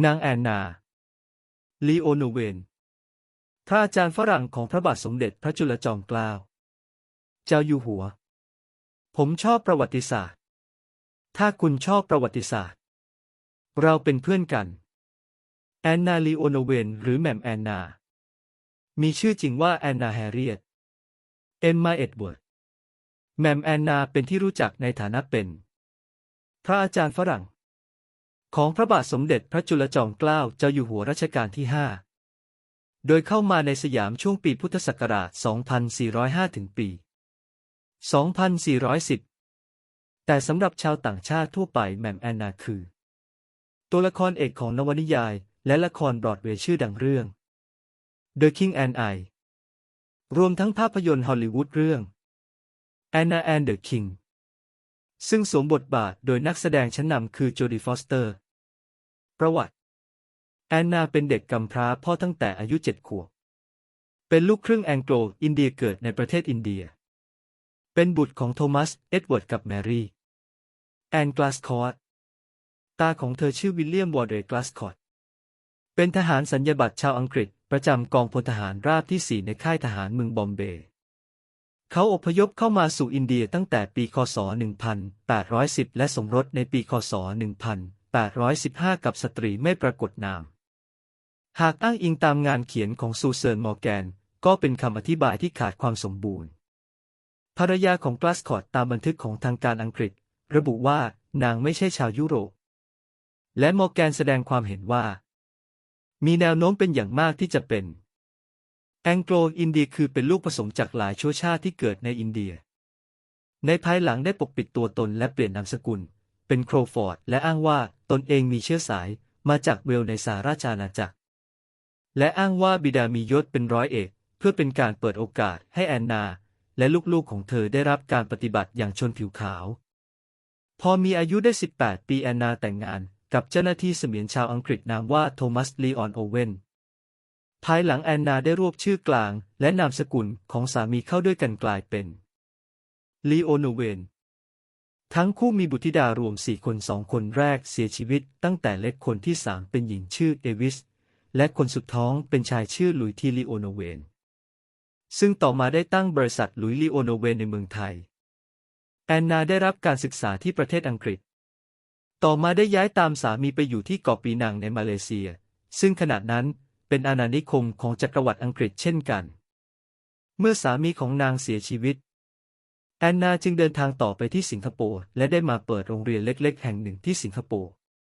นางแอนนาลีโอโนเวนพระอาจารย์ฝรั่งของพระบาทสมเด็จพระจุลจอมเกล้า เจ้าอยู่หัว ผมชอบประวัติศาสตร์ ถ้าคุณชอบประวัติศาสตร์ เราเป็นเพื่อนกัน แอนนาลีโอโนเวนหรือแหม่มแอนนา มีชื่อจริงว่าแอนนาแฮร์ริเอตเอมมาเอ็ดเวิร์ด แหม่มแอนนาเป็นที่รู้จักในฐานะเป็น พระอาจารย์ฝรั่ง ของพระบาทสมเด็จพระจุลจอมเกล้าเจ้าอยู่หัวรัชกาลที่ 5 โดยเข้ามาในสยามช่วงปีพุทธศักราช 2405 ถึงปี 2410 แต่สำหรับชาวต่างชาติทั่วไปแหม่มแอนนาคือ ตัวละครเอกของนวนิยาย และละครบรอดเวย์ชื่อดังเรื่อง The King and I รวมทั้งภาพยนตร์ฮอลลีวูดเรื่อง Anna and the King ซึ่งสวมบทบาทโดยนักแสดงชั้นนำคือโจดีฟอสเตอร์ ประวัติ แอนนาเป็นเด็กกำพร้าพ่อตั้งแต่อายุเจ็ดขวบ เป็นลูกครึ่งแองโกลอินเดียเกิดในประเทศอินเดีย เป็นบุตรของโทมัส เอ็ดเวิร์ดกับแมรี่ แอนกลาสคอร์ตตาของเธอชื่อวิลเลียมวอร์เดย์กลาสคอร์ตเป็นทหารสัญญาบัตรชาวอังกฤษ ประจำกองพลทหารราบที่ 4 ในค่ายทหารเมืองบอมเบย์ เขาอพยพเข้ามาสู่อินเดียตั้งแต่ปีคศ 1810 และสมรสในปีคศ 1815 กับสตรีไม่ปรากฏนาม หากอ้างอิงตามงานเขียนของซูเซอร์นมอร์แกน ก็เป็นคำอธิบายที่ขาดความสมบูรณ์ ภรรยาของกลาสคอตตามบันทึกของทางการอังกฤษ ระบุว่านางไม่ใช่ชาวยุโรป และมอร์แกนแสดงความเห็นว่า มีแนวโน้มเป็นอย่างมากที่จะเป็น แองโกลอินเดียคือเป็นลูกผสมจากหลายชั่วชาติที่เกิดในอินเดีย ในภายหลังได้ปกปิดตัวตนและเปลี่ยนนามสกุล เป็นโครฟอร์ด และอ้างว่าตนเองมีเชื้อสายมาจากเวลในสาราชาณาจักร และอ้างว่าบิดามียศเป็นร้อยเอก เพื่อเป็นการเปิดโอกาสให้แอนนา และลูกๆของเธอได้รับการปฏิบัติอย่างชนผิวขาว พอมีอายุได้ 18 ปีแอนนาแต่งงานกับเจ้าหน้าที่เสมียนชาวอังกฤษนามว่าโทมัสลีออนโอเวน ภายหลังแอนนาได้รวบชื่อกลางและนามสกุลของสามีเข้าด้วยกันกลายเป็นลีโอนเวนทั้งคู่มีบุตรธิดารวมสี่คนสองคนแรกเสียชีวิตตั้งแต่เล็กคนที่สามเป็นหญิงชื่อเอวิส และคนสุดท้องเป็นชายชื่อลุยทีลีโอนเวน ซึ่งต่อมาได้ตั้งบริษัทลุยลีโอนเวนในเมืองไทย แอนนาได้รับการศึกษาที่ประเทศอังกฤษ ต่อมาได้ย้ายตามสามีไปอยู่ที่เกาะปีนังในมาเลเซีย ซึ่งขณะนั้น เป็นอาณานิคมของจักรวรรดิอังกฤษเช่นกัน เมื่อสามีของนางเสียชีวิต แอนนาจึงเดินทางต่อไปที่สิงคโปร์และได้มาเปิดโรงเรียนเล็ก ๆ แห่งหนึ่งที่สิงคโปร์